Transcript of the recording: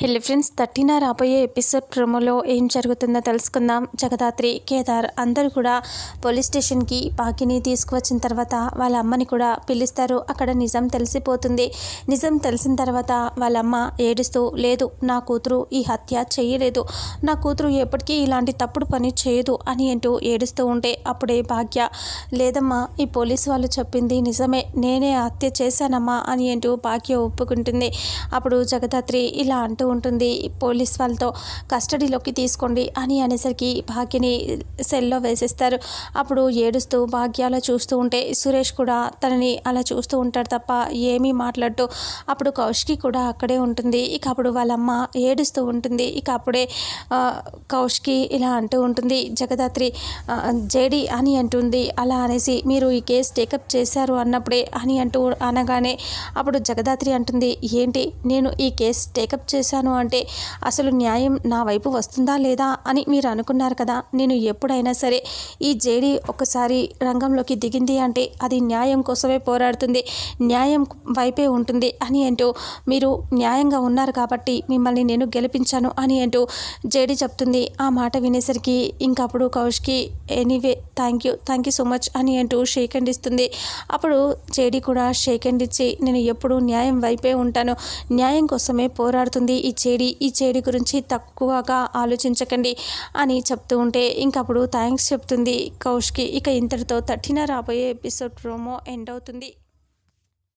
హెల్లి friends thirteen రాబోయే episode ప్రోమోలో ఏం జరుగుతుందో తెలుసుకుందాం. జగదాత్రి కేదార్ అందరూ కూడా పోలీస్ స్టేషన్కి పాకిని తీసుకువచ్చిన తర్వాత వాళ్ళ అమ్మని కూడా పిలుస్తారు. అక్కడ నిజం తెలిసిపోతుంది. నిజం తెలిసిన తర్వాత వాళ్ళ అమ్మ ఏడుస్తూ లేదు నా కూతురు ఈ హత్య చేయలేదు. నా కూతురు ఎప్పటికీ ఇలాంటి తప్పుడు పని చేయదు అని అంటూ ఏడుస్తూ ఉంటే అప్పుడే భాగ్య లేదమ్మా ఈ పోలీసు వాళ్ళు చెప్పింది నిజమే. నేనే హత్య చేశానమ్మా అని అంటూ భాగ్య ఒప్పుకుంటుంది. అప్పుడు జగదాత్రి ఇలా అంటూ ఉంటుంది. పోలీస్ వాళ్ళతో కస్టడీలోకి తీసుకోండి అని అనేసరికి భాగ్యని సెల్లో వేసేస్తారు. అప్పుడు ఏడుస్తూ భాగ్యాల చూస్తూ ఉంటే సురేష్ కూడా తనని అలా చూస్తూ ఉంటాడు తప్ప ఏమీ మాట్లాడుతూ అప్పుడు కౌష్కి కూడా అక్కడే ఉంటుంది. ఇక అప్పుడు వాళ్ళమ్మ ఏడుస్తూ ఉంటుంది. ఇక అప్పుడే కౌష్కి ఇలా అంటూ ఉంటుంది. జగదాత్రి జేడి అని అంటుంది. అలా అనేసి మీరు ఈ కేసు టేకప్ చేశారు అన్నప్పుడే అని అంటూ అనగానే అప్పుడు జగదాత్రి అంటుంది. ఏంటి? నేను ఈ కేసు టేకప్ చేశాను అంటే అసలు న్యాయం నా వైపు వస్తుందా లేదా అని మీరు అనుకున్నారు కదా. నేను ఎప్పుడైనా సరే ఈ జేడి ఒకసారి రంగంలోకి దిగింది అంటే అది న్యాయం కోసమే పోరాడుతుంది న్యాయం వైపే ఉంటుంది అని అంటూ మీరు న్యాయంగా ఉన్నారు కాబట్టి మిమ్మల్ని నేను గెలిపించాను అని అంటూ జేడి చెప్తుంది. ఆ మాట వినేసరికి ఇంకప్పుడు కౌష్కి anyway thank you thank you so much అని అంటూ షేక్ అండ్ ఇస్తుంది. అప్పుడు జేడి కూడా షేక్ అండ్ ఇచ్చి నేను ఎప్పుడు న్యాయం వైపే ఉంటాను న్యాయం కోసమే పోరాడుతుంది ఈ చెడి ఈ చెడి గురించి తక్కువగా ఆలోచించకండి అని చెప్తూ ఉంటే ఇంకప్పుడు థ్యాంక్స్ చెప్తుంది కౌష్కి. ఇక ఇంతటితో థర్టీన రాబోయే ఎపిసోడ్ ప్రోమో ఎండ్ అవుతుంది.